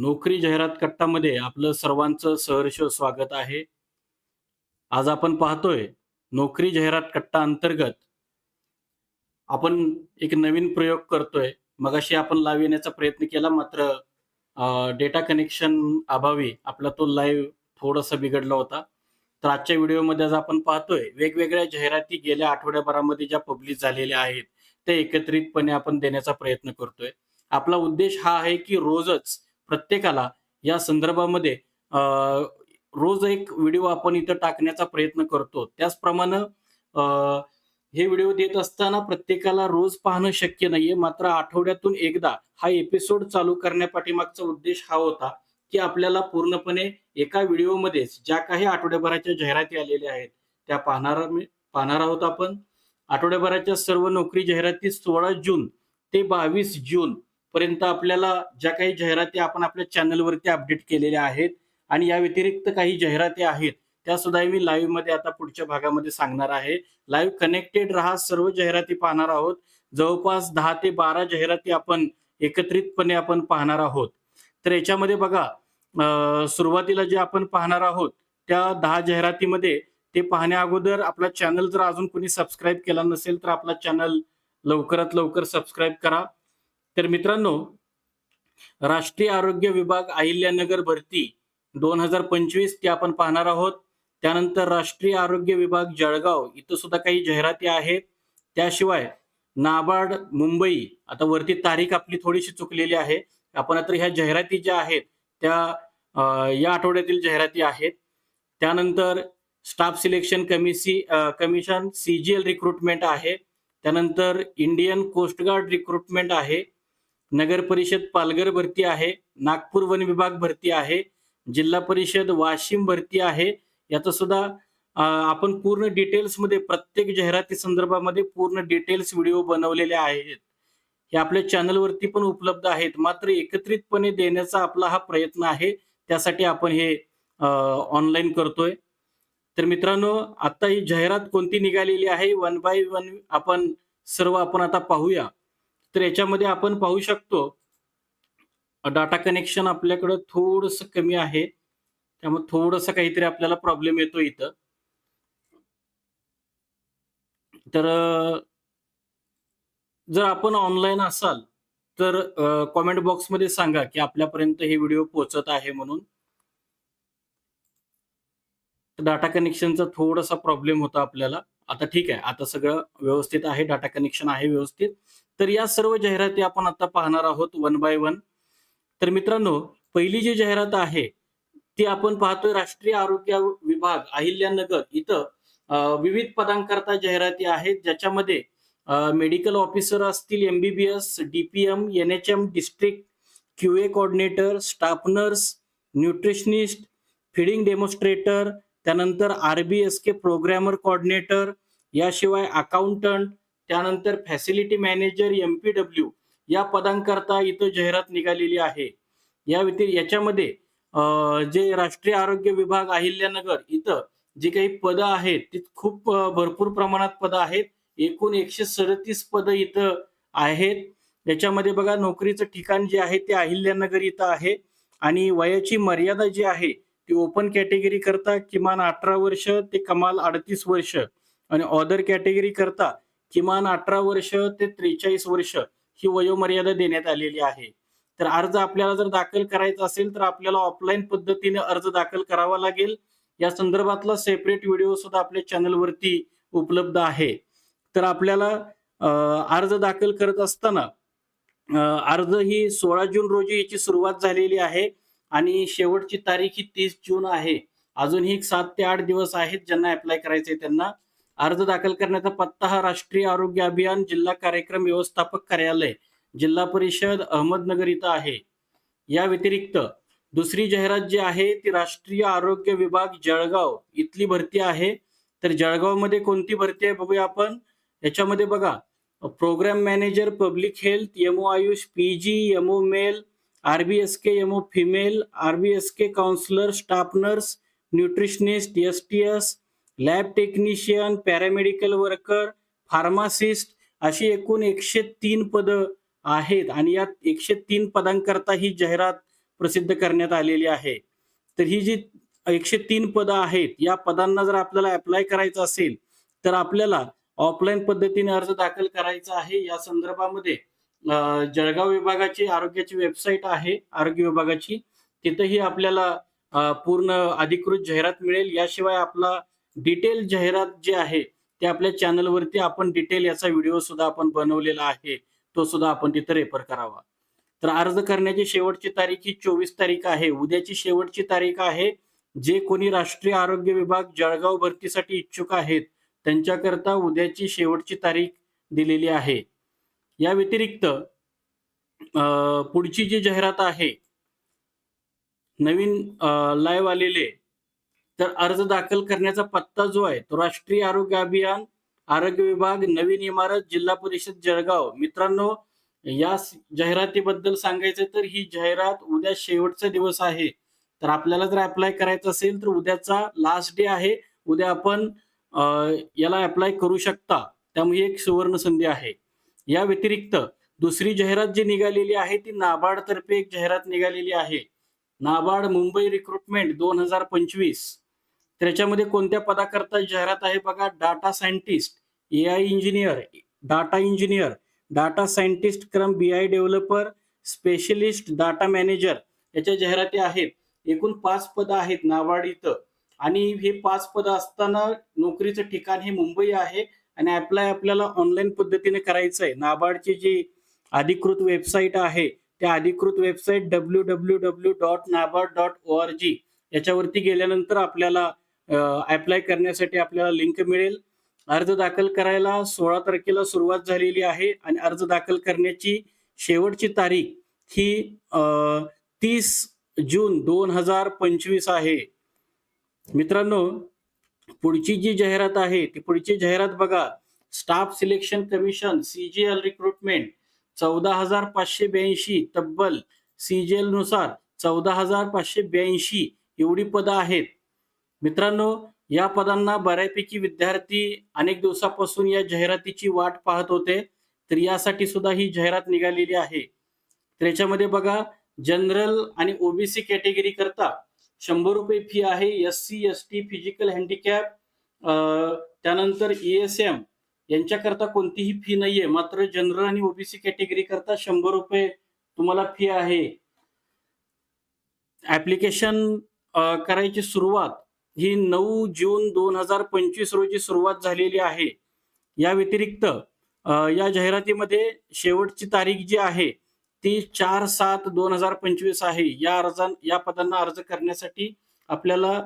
नोकरी जाहिरात कट्टामध्ये आपलं सर्वांचं सहर्ष स्वागत आहे. आज आपण पाहतोय नोकरी जाहिरात कट्टा अंतर्गत आपण एक नवीन प्रयोग करतोय. मगाशी आपण लाईव्ह येण्याचा प्रयत्न केला मात्र डेटा कनेक्शन अभावी आपला तो लाईव्ह थोडासा बिघडला होता. तर आजच्या व्हिडिओमध्ये आज आपण पाहतोय वेगवेगळ्या जाहिराती गेल्या आठवड्याभरामध्ये ज्या पब्लिश झालेल्या आहेत, ते एकत्रितपणे आपण देण्याचा प्रयत्न करतोय. आपला उद्देश हा आहे की रोजच प्रत्येकाला या संदर्भामध्ये रोज एक व्हिडिओ आपण इथं टाकण्याचा प्रयत्न करतो. त्याचप्रमाणे हे व्हिडिओ देत असताना प्रत्येकाला रोज पाहणं शक्य नाहीये. मात्र आठवड्यातून एकदा हा एपिसोड चालू करण्यापाठीमागचा उद्देश हा होता, की आपल्याला पूर्णपणे एका व्हिडिओमध्येच ज्या काही आठवड्याभराच्या जाहिराती आलेल्या आहेत, त्या पाहणार पाहणार आहोत आपण. आठवड्याभराच्या सर्व नोकरी जाहिराती 16 जून ते 22 जून पर्यंत आपल्याला ज्या काही जाहिराती आपण आपल्या चॅनलवरती अपडेट केलेल्या आहेत आणि या व्यतिरिक्त काही जाहिराती आहेत, त्या सुद्धा मी लाईव्हमध्ये आता पुढच्या भागामध्ये सांगणार आहे. लाईव्ह कनेक्टेड राहा. सर्व जाहिराती पाहणार आहोत. जवळपास दहा ते 12 जाहिराती आपण एकत्रितपणे आपण पाहणार आहोत. तर याच्यामध्ये बघा सुरुवातीला जे आपण पाहणार आहोत, त्या दहा जाहिरातीमध्ये ते पाहण्या अगोदर आपला चॅनल जर अजून कोणी सबस्क्राईब केला नसेल, तर आपला चॅनल लवकरात लवकर सबस्क्राईब करा. तर मित्रांनो, राष्ट्रीय आरोग्य विभाग अहिल्यानगर भरती 2025 ती आपण पाहणार आहोत. त्यानंतर राष्ट्रीय आरोग्य विभाग जळगाव इथं सुद्धा काही जाहिराती आहेत. त्याशिवाय नाबार्ड मुंबई आता वरती तारीख आपली थोडीशी चुकलेली आहे. आपण आता ह्या जाहिराती ज्या आहेत त्या या आठवड्यातील जाहिराती आहेत. त्यानंतर स्टाफ सिलेक्शन कमिसी कमिशन सीजीएल रिक्रुटमेंट आहे. त्यानंतर इंडियन कोस्ट गार्ड रिक्रुटमेंट आहे. नगर परिषद पालघर भरती आहे. नागपूर वन विभाग भरती आहे. जिल्हा परिषद वाशिम भरती आहे. याचा सुद्धा आपण पूर्ण डिटेल्समध्ये प्रत्येक जाहिराती संदर्भामध्ये पूर्ण डिटेल्स व्हिडिओ बनवलेले आहेत. हे आपल्या चॅनलवरती पण उपलब्ध आहेत. मात्र एकत्रितपणे देण्याचा आपला हा प्रयत्न आहे. त्यासाठी आपण हे ऑनलाईन करतोय. तर मित्रांनो, आता ही जाहिरात कोणती निघालेली आहे वन बाय वन आपण सर्व आपण आता पाहूया. तर याच्यामध्ये आपण पाहू शकतो डाटा कनेक्शन आपल्याकडं थोडस कमी आहे. त्यामुळे थोडस काहीतरी आपल्याला प्रॉब्लेम येतो इथं. तर जर आपण ऑनलाईन असाल, तर कॉमेंट बॉक्समध्ये सांगा, की आपल्यापर्यंत हे व्हिडिओ पोहोचत आहे म्हणून. डाटा कनेक्शनचा थोडासा प्रॉब्लेम होता आपल्याला. आता ठीक आहे. आता सगळं व्यवस्थित आहे. डाटा कनेक्शन आहे व्यवस्थित. तर या सर्व जाहिराती आपण आता पाहणार आहोत वन बाय वन. तर मित्रांनो, पहिली जी जाहिरात आहे, ती आपण पाहतोय राष्ट्रीय आरोग्य विभाग अहिल्यानगर इथं विविध पदांकरता जाहिराती आहेत. ज्याच्यामध्ये मेडिकल ऑफिसर असतील, MBBS DPM NHM district QA coordinator, staff nurse, nutritionist, feeding demonstrator, त्यानंतर आरबीएस के प्रोग्रॅमर कोऑर्डिनेटर, याशिवाय अकाउंटंट, त्यानंतर फॅसिलिटी मॅनेजर, एम-पी-डब्ल्यू या पदांकरता इथं जाहिरात निघालेली आहे. या व्यतिरिक्त याच्यामध्ये जे राष्ट्रीय आरोग्य विभाग अहिल्यानगर इथं जी काही पदं आहेत, ती खूप भरपूर प्रमाणात पदं आहेत. एकूण 137 पदं इथं आहेत. याच्यामध्ये बघा नोकरीचं ठिकाण जे आहे ते अहिल्यानगर इथं आहे आणि वयाची मर्यादा जी आहे, ती ओपन कॅटेगरी करता किमान 18 वर्ष ते कमाल 38 वर्ष आणि ऑदर कॅटेगरी करता किमान 18 वर्ष ते 43 वर्ष ही वयोमर्यादा देण्यात आलेली आहे. तर अर्ज आपल्याला जर दाखल करायचा असेल, तर आपल्याला ऑफलाईन पद्धतीने अर्ज दाखल करावा लागेल. या संदर्भातला सेपरेट व्हिडिओ सुद्धा आपल्या चॅनलवरती उपलब्ध आहे. तर आपल्याला अर्ज दाखल करत असताना अर्ज ही 16 जून रोजी याची सुरुवात झालेली आहे आणि शेवटची तारीख ही तीस जून आहे. अजूनही सात ते आठ दिवस आहेत ज्यांना अप्लाय करायचं आहे त्यांना. अर्ज दाखल करण्याचा पत्ता हा राष्ट्रीय आरोग्य अभियान जिल्हा कार्यक्रम व्यवस्थापक कार्यालय, जिल्हा परिषद अहमदनगर इथं आहे. या व्यतिरिक्त दुसरी जाहिरात जी आहे ती राष्ट्रीय आरोग्य विभाग जळगाव इथली भरती आहे. तर जळगावमध्ये कोणती भरती आहे बघूया आपण. याच्यामध्ये बघा program manager public health, MO AYUSH, PG, MO male, RBSK, MO female, RBSK counsellor, staff nurse, nutritionist, STS, lab technician, paramedical worker, pharmacist अशी एकूण 103 पदं आहेत आणि या 103 पदांकरता ही जाहिरात प्रसिद्ध करण्यात आलेली आहे. तर ही जी एकशे तीन पदं आहेत या पदांना जर आपल्याला अप्लाय करायचं असेल तर आपल्याला ऑफलाईन पद्धतीने अर्ज दाखल करायचा आहे. या संदर्भामध्ये जळगाव विभागाची आरोग्याची वेबसाईट आहे. आरोग्य विभागाची. तिथेही आपल्याला पूर्ण अधिकृत जाहिरात मिळेल. याशिवाय आपला डिटेल जाहिरात जे आहे ते आपल्या चॅनलवरती आपण डिटेल याचा व्हिडिओ सुद्धा आपण बनवलेला आहे तो सुद्धा आपण तिथे रेफर करावा. तर अर्ज करण्याची शेवटची तारीख ही चोवीस तारीख आहे. उद्याची शेवटची तारीख आहे. जे कोणी राष्ट्रीय आरोग्य विभाग जळगाव भरतीसाठी इच्छुक आहेत त्यांच्याकरता उद्याची शेवटची तारीख दिलेली आहे. या व्यतिरिक्त पुढची जी जाहिरात आहे नवीन लाईव्ह आलेले तर अर्ज दाखल करण्याचा पत्ता जो आहे तो राष्ट्रीय आरोग्य अभियान आरोग्य विभाग नवीन इमारत जिल्हा परिषद जळगाव. मित्रांनो या जाहिरातीबद्दल सांगायचं तर ही जाहिरात उद्या शेवटचा दिवस आहे. तर आपल्याला जर अप्लाय करायचं असेल तर उद्याचा लास्ट डे आहे. उद्या आपण याला अप्लाय करू शकता. त्यामुळे एक सुवर्ण संधी आहे. या व्यतिरिक्त दुसरी जाहिरात जी निघालेली आहे ती नाबार्ड तर्फे एक जाहिरात निघालेली आहे. नाबार्ड मुंबई रिक्रुटमेंट दोन हजार पंचवीस. त्याच्यामध्ये कोणत्या पदाकरता जाहिरात आहे बघा? Data scientist A I engineer data engineer data scientist क्रम B I developer specialist data manager याच्या जाहिराती आहेत. एकूण पाच पदं आहेत नाबार्ड इथं. आणि हे पाच पदं असताना नोकरीचं ठिकाण हे मुंबई आहे आणि अप्लाय आपल्याला ऑनलाईन पद्धतीने करायचं आहे नाबार्डची जी अधिकृत वेबसाईट आहे त्या अधिकृत website W W W dot NABARD dot O R G याच्यावरती गेल्यानंतर आपल्याला अप्लाय करण्यासाठी आपल्याला लिंक मिळेल. अर्ज दाखल करायला सोळा तारखेला सुरुवात झालेली आहे आणि अर्ज दाखल करण्याची शेवटची तारीख ही तीस जून दोन हजार पंचवीस आहे. मित्रांनो पुढची जी जाहिरात आहे ती पुढची जाहिरात बघा. Staff selection commission CGL recruitment चौदा हजार पाचशे ब्याऐंशी तब्बल. सीजीएलनुसार चौदा हजार पाचशे ब्याऐंशी एवढी पदं आहेत. मित्रांनो या पदांना बऱ्यापैकी विद्यार्थी अनेक दिवसापासून या जाहिरातीची वाट पाहत होते तर यासाठी सुद्धा ही जाहिरात निघालेली आहे. तर याच्यामध्ये बघा जनरल आणि ओबीसी कॅटेगरी करता शंभर रुपये फी आहे S C S T physical handicap त्यानंतर ई एस एम यांच्याकरता कोणतीही फी नाहीये मात्र जनरल आणि ओबीसी कॅटेगरी करता शंभर रुपये तुम्हाला फी आहे. ऍप्लिकेशन करायची सुरुवात ही नऊ जून दोन हजार पंचवीस रोजी सुरुवात झालेली आहे. या व्यतिरिक्त या जाहिरातीमध्ये शेवटची तारीख जी आहे ती चार सात दोन हजार पंचवीस आहे. या अर्जा या पदांना अर्ज करण्यासाठी आपल्याला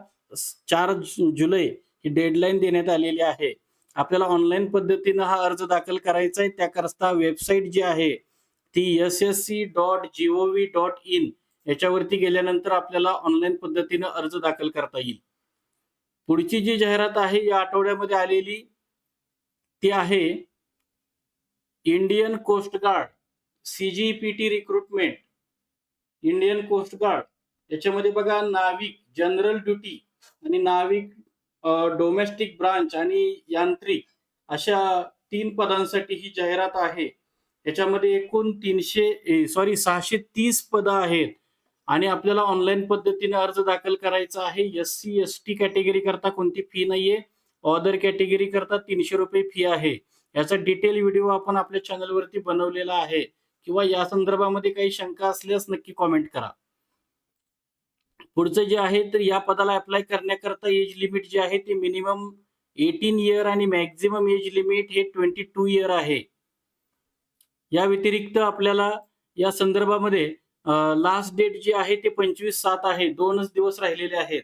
चार जुलै ही डेडलाईन देण्यात आलेली आहे. आपल्याला ऑनलाईन पद्धतीनं हा अर्ज दाखल करायचा आहे त्याकरता वेबसाईट जी आहे ती S S C dot G O V dot in याच्यावरती गेल्यानंतर आपल्याला ऑनलाईन पद्धतीनं अर्ज दाखल करता येईल. पुढची जी जाहिरात आहे या आठवड्यामध्ये आलेली ती आहे Indian coast guard CGPT recruitment Indian coast guard याच्यामध्ये बघा नाविक जनरल ड्युटी आणि नाविक डोमेस्टिक ब्रांच आणि यांत्रिक अशा तीन पदांसाठी ही जाहिरात आहे. याच्यामध्ये एकूण तीनशे सॉरी सहाशे तीस पदं आहेत. आणि आपल्याला ऑनलाईन पद्धतीने अर्ज दाखल करायचा आहे. S C S T category करता कोणती फी नाहीये. अदर कॅटेगरी करता तीनशे रुपये फी आहे. याचा डिटेल व्हिडिओ आपण आपल्या चॅनलवरती बनवलेला आहे. किंवा या संदर्भामध्ये काही शंका असल्यास नक्की कॉमेंट करा. पुढचं जे आहे तर या पदाला अप्लाय करण्याकरता एज लिमिट जे आहे ते मिनिमम एटीन इयर आणि मॅक्झिमम एज लिमिट हे ट्वेंटी टू इयर आहे. या व्यतिरिक्त आपल्याला या संदर्भामध्ये लास्ट डेट जी आहे ते पंचवीस सात आहे. दोनच दिवस राहिलेले आहेत.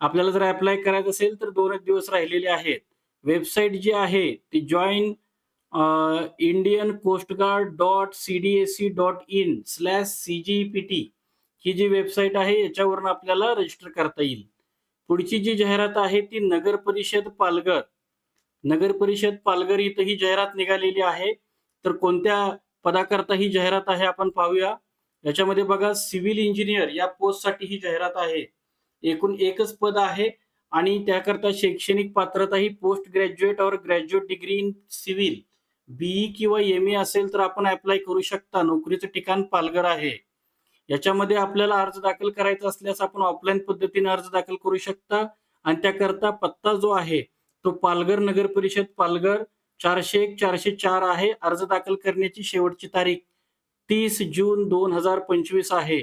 आपल्याला जर अप्लाय करायचं असेल तर दोनच दिवस राहिलेले आहेत. वेबसाईट जी आहे ती join Indian coast guard dot C D S C dot in slash C G P T ही जी वेबसाईट आहे याच्यावरून आपल्याला रजिस्टर करता येईल. पुढची जी जाहिरात आहे ती नगर परिषद पालघर. नगर परिषद पालघर इथं ही जाहिरात निघालेली आहे. तर कोणत्या पदाकरता ही जाहिरात आहे आपण पाहूया. याच्यामध्ये बघा सिव्हिल इंजिनियर या पोस्टसाठी ही जाहिरात आहे. एकूण एकच पद आहे आणि त्याकरता शैक्षणिक पात्रता ही पोस्ट ग्रॅज्युएट और graduate degree in civil. BE किंवा एम ए असेल तर आपण अप्लाय करू शकता. नोकरीचं ठिकाण पालघर आहे. याच्यामध्ये आपल्याला अर्ज दाखल करायचा असल्यास आपण ऑफलाईन पद्धतीने अर्ज दाखल करू शकता. आणि त्याकरता पत्ता जो आहे तो पालघर नगर परिषद पालघर चारशे एक चारशे चार आहे. अर्ज दाखल करण्याची शेवटची तारीख तीस जून दोन हजार पंचवीस आहे.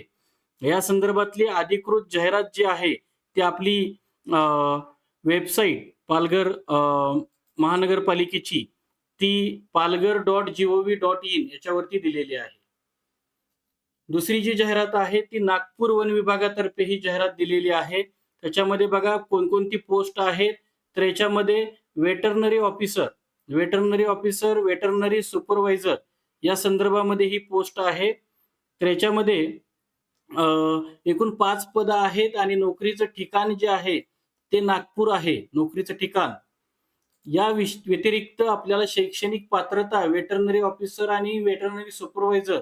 या संदर्भातली अधिकृत जाहिरात जी आहे ती आपली वेबसाईट पालघर महानगरपालिकेची ती Palghar dot GOV dot in याच्यावरती दिलेली आहे. दुसरी जी जाहिरात आहे ती नागपूर वन विभागातर्फे ही जाहिरात दिलेली आहे. त्याच्यामध्ये बघा कोणकोणती पोस्ट आहेत तर याच्यामध्ये veterinary officer veterinary officer veterinary supervisor या संदर्भामध्ये ही पोस्ट आहे. तर याच्यामध्ये अं, एकूण पाच पदं आहेत आणि नोकरीचं ठिकाण जे आहे ते नागपूर आहे नोकरीचं ठिकाण. या विश व्यतिरिक्त आपल्याला शैक्षणिक पात्रता वेटरनरी ऑफिसर आणि veterinary supervisor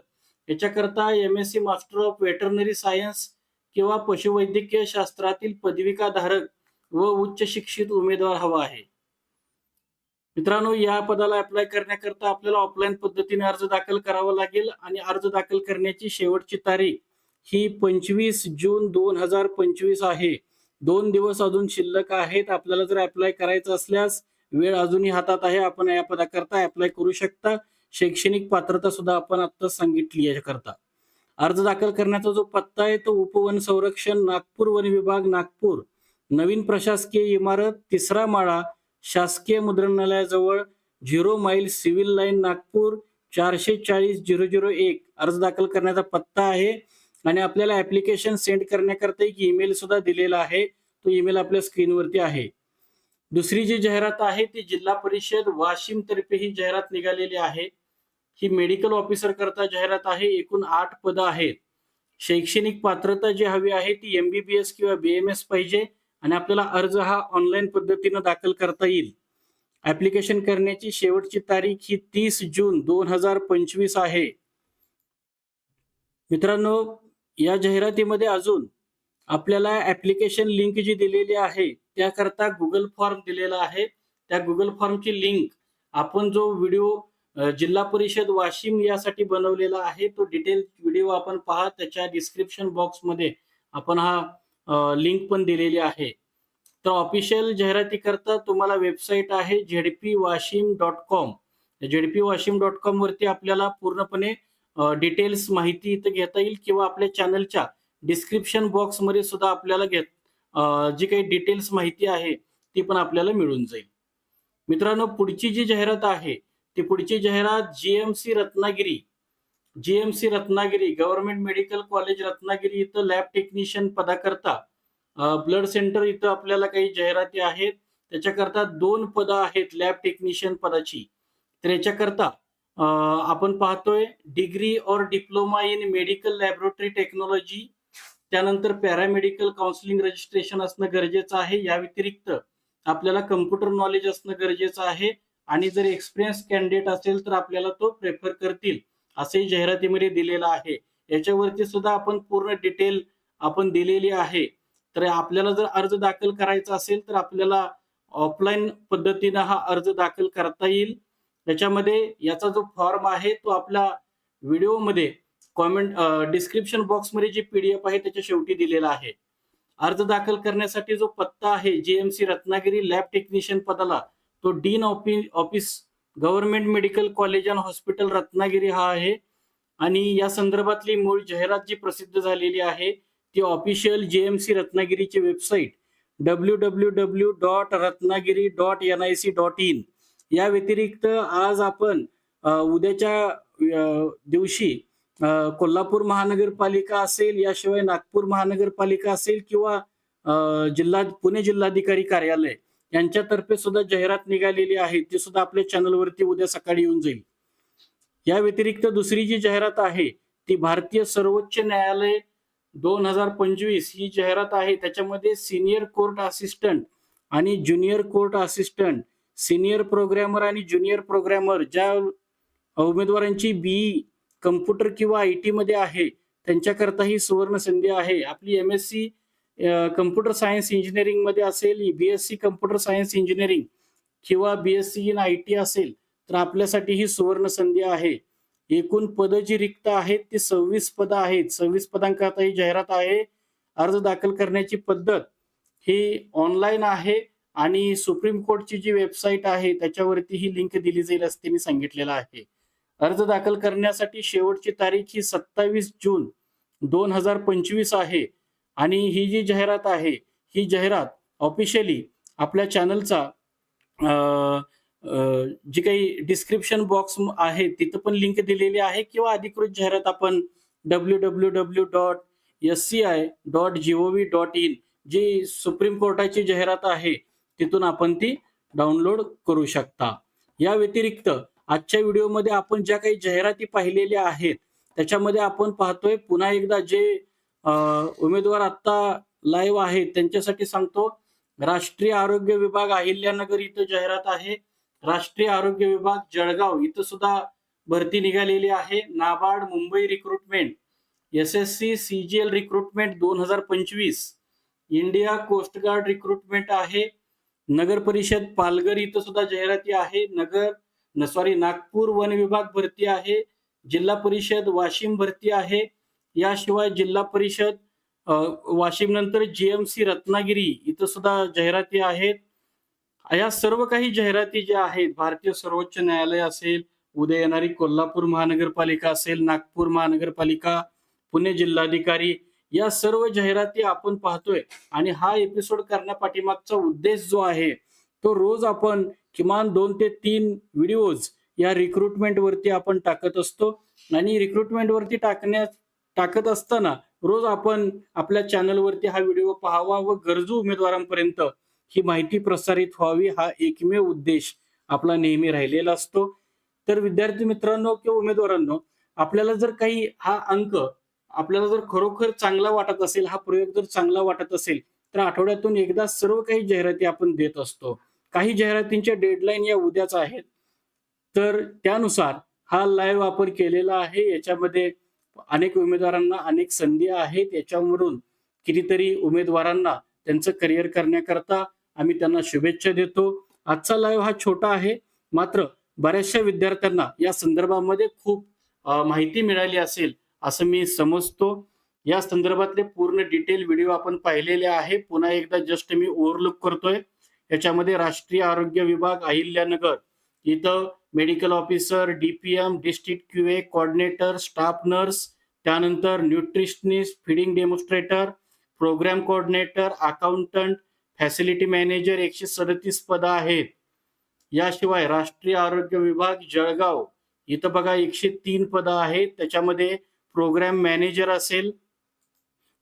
याच्याकरता M S C master of veterinary science किंवा पशुवैद्यकीय शास्त्रातील पदविकाधारक व उच्च शिक्षित उमेदवार हवा आहे. मित्रांनो या पदाला अप्लाय करण्याकरता आपल्याला ऑफलाईन पद्धतीने अर्ज दाखल करावा लागेल आणि अर्ज दाखल करण्याची शेवटची तारीख ही पंचवीस जून दोन हजार पंचवीस आहे. दोन दिवस अजून शिल्लक आहेत. आपल्याला जर अप्लाय करायचं असल्यास वेळ अजूनही हातात आहे. आपण या पदाकरता अप्लाय करू शकता. शैक्षणिक पात्रता सुद्धा आपण आता सांगितली याकरता. अर्ज दाखल करण्याचा जो पत्ता आहे तो उपवन संरक्षण नागपूर वन विभाग नागपूर. नवीन प्रशासकीय इमारत तिसरा माळा शासकीय मुद्रणालयाजवळ zero mile civil line Nagpur चारशे चाळीस झिरो झिरो एक अर्ज दाखल करण्याचा पत्ता आहे. आणि आपल्याला ऍप्लिकेशन सेंड करण्याकरता एक ईमेल सुद्धा दिलेला आहे. तो ईमेल आपल्या स्क्रीनवरती आहे. दुसरी जी जाहिरात आहे ती जिल्हा परिषद वाशिम तर्फे ही जाहिरात निघालेली आहे. ही मेडिकल ऑफिसर करता जाहिरात आहे. एकूण आठ पदं आहेत. शैक्षणिक पात्रता जी हवी आहे ती एमबीबीएस किंवा बीएमएस पाहिजे. आणि आपल्याला अर्ज हा ऑनलाईन पद्धतीनं दाखल करता येईल. ऍप्लिकेशन करण्याची शेवटची तारीख ही तीस जून दोन हजार पंचवीस आहे. मित्रांनो या जाहिरातीमध्ये अजून आपल्याला ऍप्लिकेशन लिंक जी दिलेली आहे त्याकरता गुगल फॉर्म दिलेला आहे. त्या गुगल फॉर्मची लिंक आपण जो व्हिडिओ जिल्हा परिषद वाशिम यासाठी बनवलेला आहे तो डिटेल व्हिडिओ आपण पहा. त्याच्या डिस्क्रिप्शन बॉक्समध्ये आपण हा लिंक पण दिलेली आहे. तर ऑफिशियल जाहिराती करता तुम्हाला वेबसाईट आहे ZP Washim dot com ZP Washim dot com वरती आपल्याला पूर्णपणे डिटेल्स माहिती इथं घेता येईल किंवा आपल्या चॅनलच्या डिस्क्रिप्शन बॉक्समध्ये सुद्धा आपल्याला घेत जी काही डिटेल्स माहिती आहे ती पण आपल्याला मिळून जाईल. मित्रांनो पुढची जी जाहिरात आहे ती पुढची जाहिरात GMC Ratnagiri GMC Ratnagiri government medical college Ratnagiri इथं लॅब टेक्निशियन पदाकरता ब्लड सेंटर इथं आपल्याला काही जाहिराती आहेत. त्याच्याकरता दोन पदं आहेत लॅब टेक्निशियन पदाची. तर याच्याकरता आपण पाहतोय डिग्री और diploma in medical laboratory technology त्यानंतर पॅरामेडिकल काउन्सिलिंग रजिस्ट्रेशन असणं गरजेचं आहे. या व्यतिरिक्त आपल्याला कम्प्युटर नॉलेज असणं गरजेचं आहे. आणि जर एक्सपिरियन्स कॅन्डिडेट असेल तर आपल्याला तो प्रेफर करतील. असे जाहिरातीमध्ये दिलेलं आहे. याच्यावरती सुद्धा आपण पूर्ण डिटेल आपण दिलेली आहे. तर आपल्याला जर अर्ज दाखल करायचा असेल तर आपल्याला ऑफलाईन पद्धतीनं हा अर्ज दाखल करता येईल. त्याच्यामध्ये याचा जो फॉर्म आहे तो आपल्या व्हिडिओमध्ये कॉमेंट डिस्क्रिप्शन बॉक्समध्ये जी पीडीएफ आहे त्याच्या शेवटी दिलेला आहे. अर्ज दाखल करण्यासाठी जो पत्ता आहे जीएमसी रत्नागिरी लॅब टेक्निशियन पदाला तो dean office government medical college and hospital Ratnagiri हा आहे. आणि या संदर्भातली मूळ जाहिरात जी प्रसिद्ध झालेली आहे ती official J M C रत्नागिरीची website W W W dot Ratnagiri dot N I C dot in या व्यतिरिक्त आज आपण उद्याच्या दिवशी कोल्हापूर महानगरपालिका असेल याशिवाय नागपूर महानगरपालिका असेल किंवा जिल्हा पुणे जिल्हाधिकारी कार्यालय यांच्यातर्फे सुद्धा जाहिरात निघालेली आहे ती सुद्धा आपल्या चॅनलवरती उद्या सकाळी येऊन जाईल. या व्यतिरिक्त दुसरी जी जाहिरात आहे ती भारतीय सर्वोच्च न्यायालय दोन हजार पंचवीस ही जाहिरात आहे त्याच्यामध्ये सिनियर कोर्ट असिस्टंट आणि junior court assistant senior programmer आणि ज्युनियर प्रोग्रॅमर ज्या उमेदवारांची बीई कम्प्युटर किंवा आय टी मध्ये आहे त्यांच्याकरता ही सुवर्ण संधी आहे. आपली M S C computer science इंजिनिअरिंगमध्ये असेल असेल B S C computer science engineering किंवा B S C in I T असेल तर आपल्यासाठी ही सुवर्ण संधी आहे. एकूण पदं जी रिक्त आहेत ती सव्वीस पदं आहेत. सव्वीस पदांकरता ही जाहिरात आहे अर्ज दाखल करण्याची पद्धत ही ऑनलाईन आहे आणि सुप्रीम कोर्टची जी वेबसाईट आहे त्याच्यावरती ही लिंक दिली जाईल असं त्यांनी सांगितलेलं आहे. अर्ज दाखल करण्यासाठी शेवटची तारीख ही सत्तावीस जून दोन हजार पंचवीस आहे. आणि ही जी जाहिरात आहे ही जाहिरात ऑफिशियली आपल्या चॅनलचा जी काही डिस्क्रिप्शन बॉक्स आहे तिथं पण लिंक दिलेली आहे किंवा अधिकृत जाहिरात आपण W W W dot S C I dot G O V dot in G supreme कोर्टाची जाहिरात आहे तिथून आपण ती डाउनलोड करू शकता. या व्यतिरिक्त आजच्या व्हिडिओमध्ये आपण ज्या काही जाहिराती पाहिलेल्या आहेत त्याच्यामध्ये आपण पाहतोय पुन्हा एकदा जे उमेदवार आता लाईव्ह आहेत. त्यांच्यासाठी सांगतो राष्ट्रीय आरोग्य विभाग अहिल्यानगर इथं जाहिरात आहे. राष्ट्रीय आरोग्य विभाग जळगाव इथं सुद्धा भरती निघालेली आहे. NABARD Mumbai recruitment S S C C G L recruitment दोन हजार पंचवीस इंडिया कोस्ट गार्ड रिक्रुटमेंट आहे. नगर परिषद पालघर इथं सुद्धा जाहिराती आहे. नगर सॉरी नागपूर वन विभाग भरती आहे. जिल्हा परिषद वाशिम भरती आहे. याशिवाय जिल्हा परिषद वाशिम नंतर जीएमसी रत्नागिरी इथं सुद्धा जाहिराती आहेत. या सर्व काही जाहिराती ज्या आहेत भारतीय सर्वोच्च न्यायालय असेल उद्या येणारी कोल्हापूर महानगरपालिका असेल नागपूर महानगरपालिका पुणे जिल्हाधिकारी या सर्व जाहिराती आपण पाहतोय. आणि हा एपिसोड करण्यापाठीमागचा उद्देश जो आहे तो रोज आपण किमान दोन ते तीन व्हिडिओज या रिक्रुटमेंट वरती आपण टाकत असतो. आणि रिक्रुटमेंट वरती टाकण्यात टाकत असताना रोज आपण आपल्या चॅनलवरती हा व्हिडिओ पाहावा व गरजू उमेदवारांपर्यंत ही माहिती प्रसारित व्हावी हा एकमेव उद्देश आपला नेहमी राहिलेला असतो. तर विद्यार्थी मित्रांनो किंवा उमेदवारांनो आपल्याला जर काही हा अंक आपल्याला जर खरोखर चांगला वाटत असेल हा प्रयोग जर चांगला वाटत असेल तर आठवड्यातून एकदा सर्व काही जाहिराती आपण देत असतो. काही जाहिरातींच्या डेडलाईन या उद्याच आहेत. तर त्यानुसार हा लाईव्ह वापर केलेला आहे. याच्यामध्ये अनेक उमेदवारांना अनेक संधी आहेत. याच्यावरून कितीतरी उमेदवारांना त्यांचं करिअर करण्याकरता आम्ही त्यांना शुभेच्छा देतो. आजचा लाईव्ह हा छोटा आहे. मात्र बऱ्याचशा विद्यार्थ्यांना या संदर्भामध्ये खूप माहिती मिळाली असेल असं मी समजतो. या संदर्भातले पूर्ण डिटेल व्हिडिओ आपण पाहिलेले आहे. पुन्हा एकदा जस्ट मी ओव्हरलुक करतोय. याच्यामध्ये राष्ट्रीय आरोग्य विभाग अहिल्यानगर इथं medical officer DPM district Q A coordinator staff nurse त्यानंतर nutritionist feeding demonstrator programme coordinator accountant facility manager एकशे सदतीस पदं आहेत. याशिवाय राष्ट्रीय आरोग्य विभाग जळगाव इथं बघा एकशे तीन पदं आहेत. त्याच्यामध्ये प्रोग्राम मॅनेजर असेल.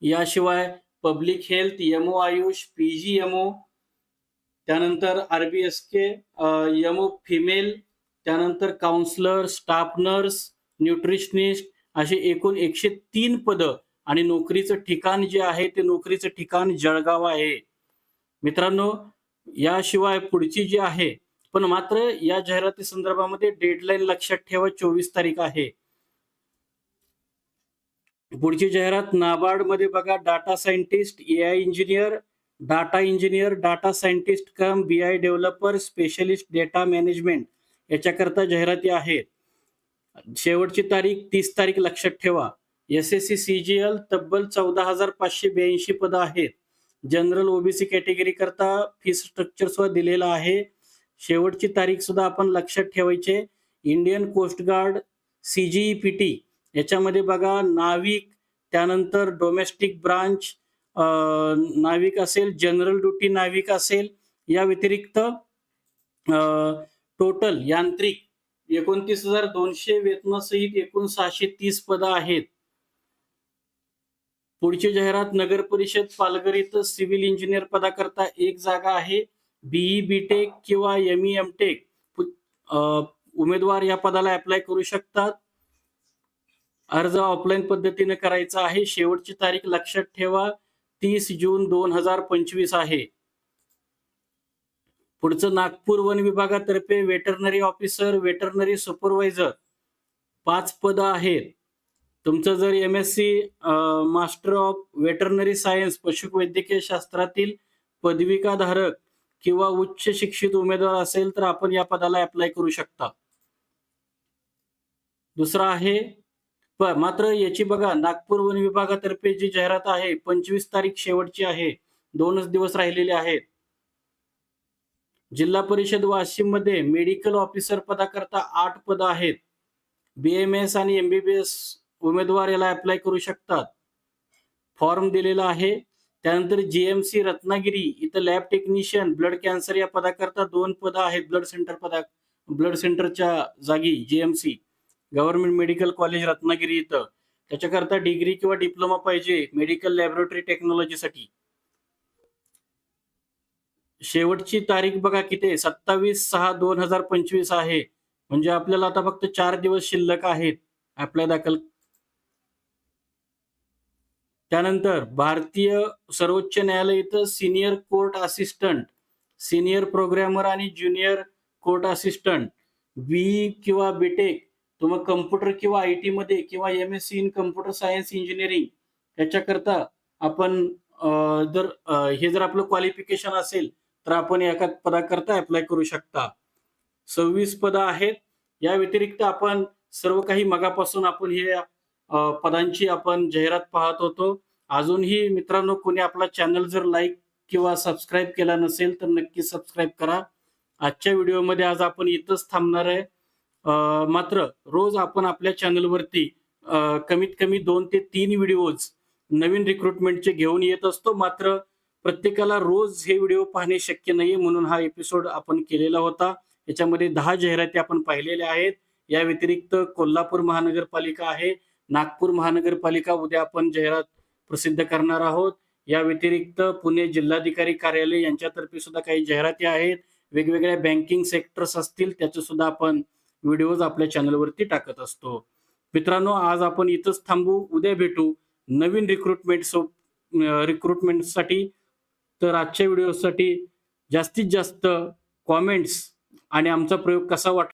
याशिवाय public health MO AYUSH P G MO त्यानंतर आरबीएस के यमो फिमेल त्यानंतर काउन्सलर स्टाफ नर्स न्यूट्रिशनिस्ट असे एकूण एकशे तीन पदं आणि नोकरीचं ठिकाण जे आहे ते नोकरीचं ठिकाण जळगाव आहे. मित्रांनो याशिवाय पुढची जी आहे पण मात्र या जाहिराती संदर्भामध्ये डेडलाईन लक्षात ठेवा चोवीस तारीख आहे. पुढची जाहिरात नाबार्डमध्ये बघा data scientist A I engineer data engineer data scientist cum B I developer specialist data management याच्याकरता जाहिराती आहेत. शेवटची तारीख तीस तारीख लक्षात ठेवा. S S C C G L तब्बल चौदा हजार पाचशे ब्याऐंशी पदं आहेत. जनरल ओबीसी कॅटेगरी करता फी स्ट्रक्चर सुद्धा दिलेलं आहे. शेवटची तारीख सुद्धा आपण लक्षात ठेवायचे Indian coast guard CGE P T याच्यामध्ये बघा नाविक त्यानंतर डोमेस्टिक ब्रांच नाविक असेल जनरल ड्युटी नाविक असेल या व्यतिरिक्त टोटल यांत्रिक एकोणतीस हजार दोनशे वेतनासहित एकूण सहाशे तीस पदं आहेत. पुढची जाहिरात नगर परिषद पालघर इथं सिव्हिल इंजिनियर पदाकरता एक जागा आहे. बीई बीटेक किंवा एम ई एम टेक उमेदवार या पदाला अप्लाय करू शकतात. अर्ज ऑफलाईन पद्धतीने करायचा आहे. शेवटची तारीख लक्षात ठेवा. तीस जून दोन हजार पंचवीस आहे. पुढचं नागपूर वन विभागातर्फे वेटरनरी ऑफिसर वेटरनरी सुपरवायझर पाच पदं आहेत. तुमचं जर M S C master of veterinary science पशुवैद्यकीय शास्त्रातील पदविकाधारक किंवा उच्च शिक्षित उमेदवार असेल तर आपण या पदाला अप्लाय करू शकता. दुसरा आहे मात्र याची बघा नागपूर वन विभागातर्फे जी जाहिरात आहे पंचवीस तारीख शेवटची आहे. दोनच दिवस राहिलेले आहेत. जिल्हा परिषद वाशिममध्ये मेडिकल ऑफिसर पदाकरता आठ पद आहेत. बीएमएस आणि एमबीबीएस उमेदवार याला अप्लाय करू शकतात. फॉर्म दिलेला आहे. त्यानंतर जीएमसी रत्नागिरी इथं लॅब टेक्निशियन ब्लड कॅन्सर या पदाकरता दोन पद आहेत. ब्लड सेंटर पदा ब्लड सेंटरच्या जागी GMC government medical college Ratnagiri इथं. त्याच्याकरता डिग्री किंवा डिप्लोमा पाहिजे. मेडिकल लॅबोरेटरी टेक्नॉलॉजीसाठी शेवटची तारीख बघा किती आहे? सत्तावीस सहा दोन हजार पंचवीस आहे. म्हणजे आपल्याला आता फक्त चार दिवस शिल्लक आहेत. अप्लाय दाखल. त्यानंतर भारतीय सर्वोच्च न्यायालय इथं senior court assistant senior programmer आणि ज्युनियर कोर्ट असिस्टंट बी किंवा बीटेक तुम्ही कम्प्युटर किंवा आय टी मध्ये किंवा M S C in computer science engineering याच्याकरता आपण जर हे जर आपलं क्वालिफिकेशन असेल तर आपण एका पदाकरता अप्लाय करू शकता. सव्वीस पदं आहेत. या व्यतिरिक्त आपण सर्व काही मगापासून आपण हे पदांची आपण जाहिरात पाहत होतो. अजूनही मित्रांनो कोणी आपला चॅनल जर लाईक किंवा सबस्क्राईब केला नसेल तर नक्की सबस्क्राईब करा. आजच्या व्हिडिओमध्ये आज आपण इथंच थांबणार आहे. मात्र रोज आपण आपल्या चॅनलवरती कमीत कमी दोन ते तीन व्हिडिओज नवीन रिक्रुटमेंटचे घेऊन येत असतो. मात्र प्रत्येकाला रोज हे व्हिडिओ पाहणे शक्य नाही म्हणून हा एपिसोड आपण केलेला होता. याच्यामध्ये दहा जाहिराती आपण पाहिलेल्या आहेत. या व्यतिरिक्त कोल्हापूर महानगरपालिका आहे. नागपूर महानगरपालिका उद्या आपण जाहिरात प्रसिद्ध करणार आहोत. या व्यतिरिक्त पुणे जिल्हाधिकारी कार्यालय यांच्यातर्फे सुद्धा काही जाहिराती आहेत. वेगवेगळ्या बँकिंग सेक्टर्स असतील त्याचे सुद्धा आपण व्हिडिओज आपल्या चॅनलवरती टाकत असतो. मित्रांनो आज आपण इथंच थांबू. उद्या भेटू नवीन रिक्रुटमेंट सो रिक्रुटमेंटसाठी तर आजच्या व्हिडिओसाठी जास्तीत जास्त कॉमेंट्स आणि आमचा प्रयोग कसा वाट